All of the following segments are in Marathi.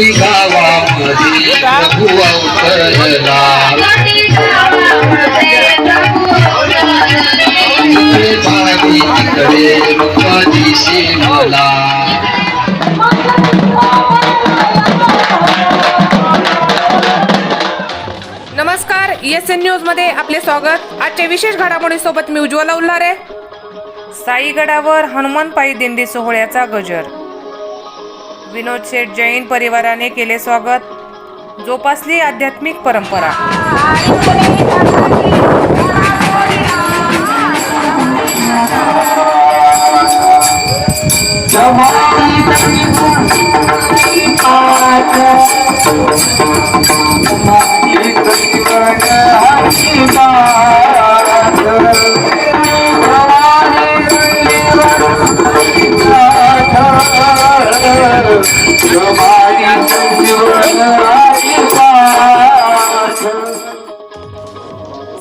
गावामध्ये प्रभू अवतरला पाणी तिकडे नमस्कार एस एन न्यूजमध्ये आपले स्वागत. आजच्या विशेष घडामोडी सोबत मी उज्ज्वला उल्हारे. साईगडावर हनुमानपायी दिंडी सोहळ्याचा गजर. विनोद शेठ जैन परिवाराने केले स्वागत. जोपासली आध्यात्मिक परंपरा.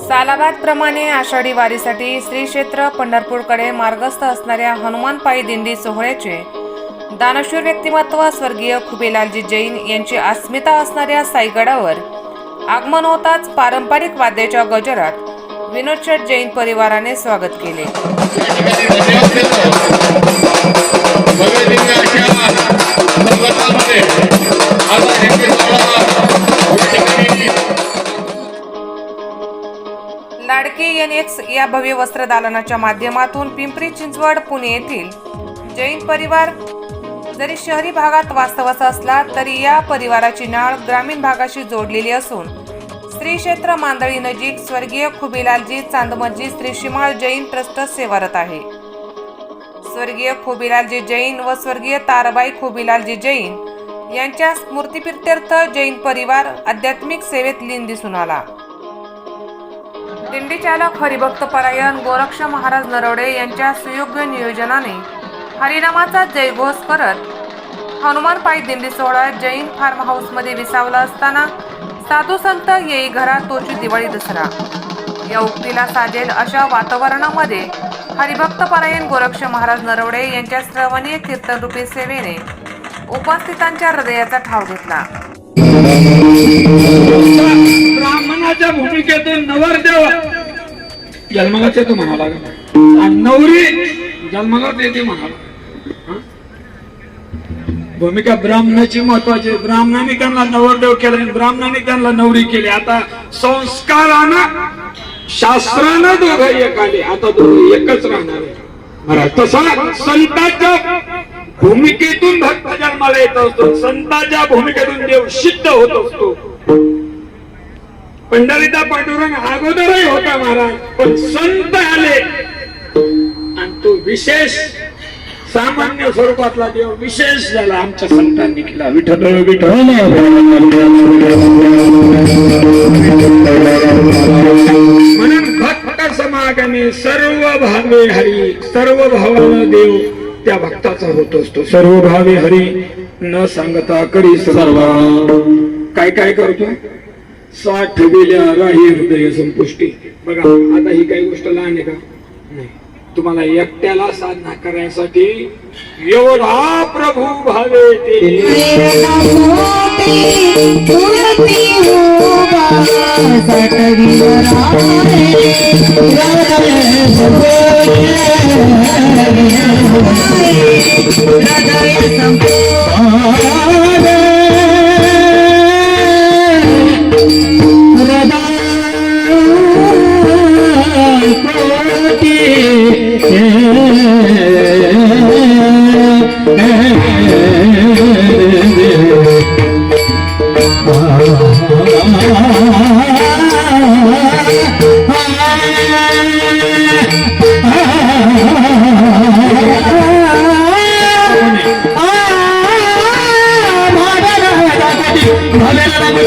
सालाबादप्रमाणे आषाढी वारीसाठी श्री क्षेत्र पंढरपूरकडे मार्गस्थ असणाऱ्या हनुमानपायी दिंडी सोहळ्याचे दानशूर व्यक्तिमत्व स्वर्गीय खुबेलालजी जैन यांची अस्मिता असणाऱ्या साईगडावर आगमन होताच पारंपरिक वाद्याच्या गजरात विनोद शेठ जैन परिवाराने स्वागत केले. या भव्य वस्त्रदालनाच्या माध्यमातून पिंपरी चिंचवड पुणे येथील जैन परिवार जरी शहरी भागात वास्तवाचा असला तरी या परिवाराची नाळ ग्रामीण भागाशी जोडलेली असून श्री क्षेत्र मांदळी नजीक स्वर्गीय खुबीलालजी चांदमजी श्री शिमाळ जैन ट्रस्ट सेवारत आहे. स्वर्गीय खुबीलालजी जैन व स्वर्गीय ताराबाई खुबीलालजी जैन यांच्या स्मृतीप्रित्यर्थ जैन परिवार आध्यात्मिक सेवेत लीन दिसून आला. दिंडीचालक चालक हरिभक्त परायण गोरक्ष महाराज नरवडे यांच्या सुयोग्य नियोजनाने हरिनामाचा जयघोष करत हनुमान पायी दिंडी सोहळा जैन फार्म हाऊसमध्ये विसावला असताना साधू संत येई घरा तोची दिवाळी दसरा. या उक्तीला साजेल अशा वातावरणामध्ये हरिभक्त परायण गोरक्ष महाराज नरवडे यांच्या श्रवणीय कीर्तनरूपी सेवेने उपस्थितांच्या हृदयाचा ठाव घेतला. लग्नाच्या भूमिकेतून नवरदेव. जन्मालाच येतो म्हणाला आणि नवरी जन्मालाच येते म्हणाला भूमिका ब्राह्मणाची महत्वाची ब्राह्मणाने त्यांना नवरदेव केला आणि ब्राह्मणाने त्यांना नवरी केली. आता संस्कारानं शास्त्रानं दोघं एक आले. आता दोघं एकच राहणार आहे महाराज तसा संतांच्या भूमिकेतून भक्त जन्माला येत असतो. संतांच्या भूमिकेतून देव सिद्ध होत असतो. पंढरीचा पांडुरंग अगोदरही होता महाराज पण संत आले. आणि तो विशेष सामान्य स्वरूपातला देव विशेष झाला आमच्या संतांनी केला. विठ्ठल विठ्ठल म्हणून भक्त समागमे सर्व भावे हरी सर्व भावानं देव त्या भक्ताचा होत असतो. सर्व भावे हरी न सांगता करी सर्व. काय काय करतो? साठ गेल्या राही हृदय संपुष्टी. बघा आता ही काही गोष्ट लहान आहे का? नाही. तुम्हाला एकट्याला साधना करण्यासाठी एवढा प्रभू भावे ते.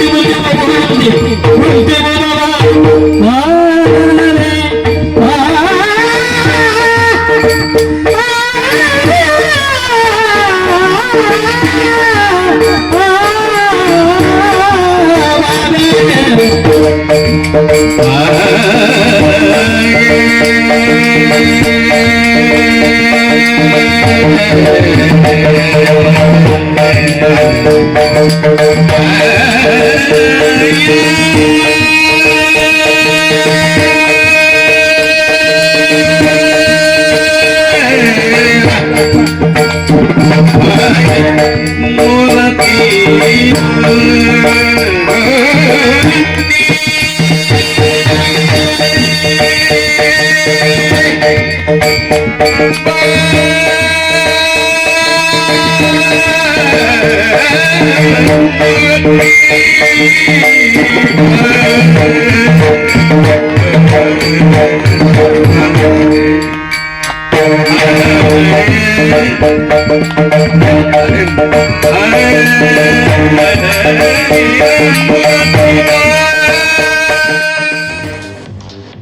Bhagavan, Bhagavan, Bhagavan, Bhagavan, Bhagavan, Bhagavan, Bye.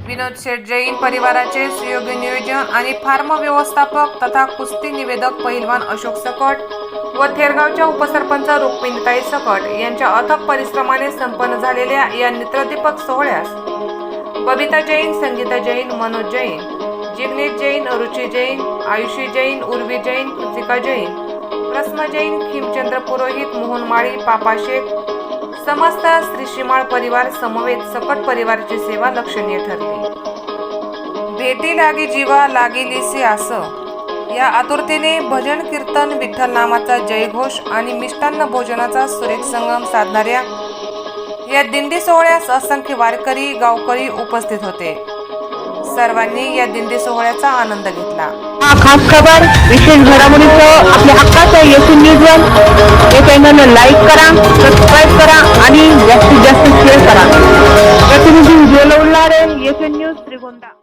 विनोद शेठ जैन परिवाराचे सुयोग्य नियोजन आणि फार्म व्यवस्थापक तथा कुस्ती निवेदक पहिलवान अशोक सकट व थेरगावच्या उपसरपंच रुक्मिणीताई सकट यांच्या अथक परिश्रमाने संपन्न झालेल्या या नेत्रदीपक सोहळ्यास बबिता जैन संगीता जैन मनोज जैन जिग्नेश जैन रुची जैन आयुषी जैन उर्वी जैन कृतिका जैन प्रस्म जैन खिमचंद्र पुरोहित मोहन माळी पापा शेख समस्त श्री श्रीमाळ परिवार समवेत सकट परिवाराची सेवा लक्षणीय ठरली. भेटी लागी जीवा लिसी असं या आतुरतेने भजन कीर्तन विठ्ठल नामाचा जयघोष आणि मिष्टान्न भोजनाचा सुरेख संगम साधणाऱ्या या दिंडी सोहळ्यास असंख्य वारकरी गावकरी उपस्थित होते. सर्वांनी या दिंडी सोहळ्याचा आनंद घेतला. हा खास खबर विशेष घडामोडीचं आपल्या हक्काचं येथील न्यूजवर हे चॅनलला लाईक करा सबस्क्राईब करा आणि जास्तीत जास्त शेअर करा. प्रतिनिधी उज्ज्वल उल्हारे येथून न्यूज त्रिगोंदा